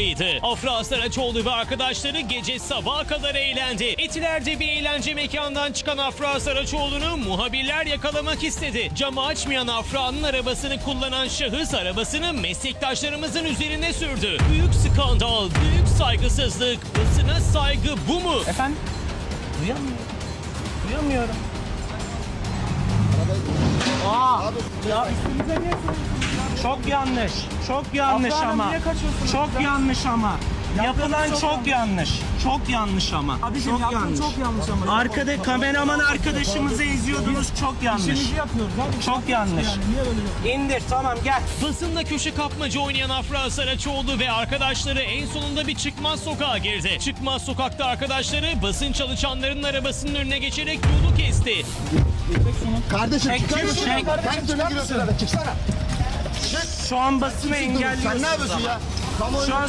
başarılıydı. Afra Saraçoğlu ve arkadaşları gece sabaha kadar eğlendi. Etiler'de bir eğlence mekandan çıkan Afra Saraçoğlu'nu muhabirler yakalamak istedi. Camı açmayan Afra'nın arabasını kullanan şahıs arabasını meslektaşlarımızın üzerine sürdü. Büyük skandal, büyük saygısızlık, basına saygı bu mu? Efendim? Duyamıyorum. Duyamıyorum. Aa, ya üstümüze niye Çok yanlış. Çok yanlış Hanım ama. kaçıyorsunuz Çok ya? yanlış ama. Yapılan çok çok, yanlış. Çok yanlış ama. Abicim çok yanlış. çok yanlış ama. Arkada kameraman arkadaşımızı eziyordunuz. Çok yanlış. İşimizi yapıyoruz abi. Çok yanlış. Yani? İndir tamam gel. Basında köşe kapmaca oynayan Afra Saraçoğlu ve arkadaşları en sonunda bir çıkmaz sokağa girdi. Çıkmaz sokakta arkadaşları basın çalışanlarının arabasının önüne geçerek yolu kesti. Kardeşim çıkar mısın? çek. Kaç dönem giriyorsun Şu an basını engelliyorsunuz Sen ne yapıyorsun ya? Kamuoyu Şu an